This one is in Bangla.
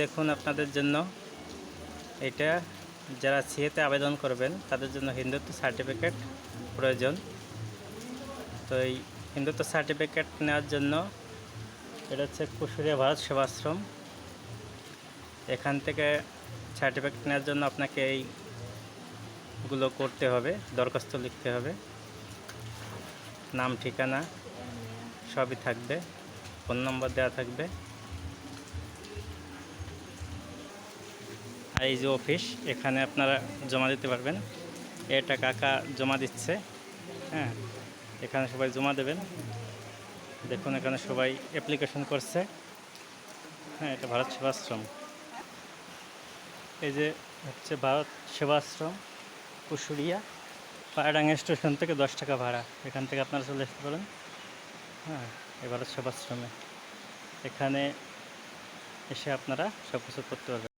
দেখুন আপনাদের জন্য। এটা যারা সিএতে আবেদন করবেন, তাদের জন্য হিন্দুত্ব সার্টিফিকেট প্রয়োজন। তো এই হিন্দুত্ব সার্টিফিকেট নেওয়ার জন্য এটা হচ্ছে কুশুরিয়া ভারত সেবাশ্রম। এখান থেকে সার্টিফিকেট নেওয়ার জন্য আপনাকে এইগুলো করতে হবে, দরখাস্ত লিখতে হবে। নাম, ঠিকানা সবই থাকবে, ফোন নম্বর দেওয়া থাকবে। এই যে অফিস, এখানে আপনারা জমা দিতে পারবেন। এটা কাকা জমা দিচ্ছে হ্যাঁ। এখানে সবাই জমা দেবেন। দেখুন, এখানে সবাই অ্যাপ্লিকেশন করছে। হ্যাঁ এটা ভারত সেবাশ্রম। এই যে হচ্ছে ভারত সেবাশ্রম কুশুরিয়া পায়রাঙ্গা স্টেশন থেকে দশ টাকা ভাড়া। এখান থেকে আপনারা চলে আসতে পারেন। হ্যাঁ এই ভারত সেবাশ্রমে। এখানে এসে আপনারা সব কিছু করতে পারবেন।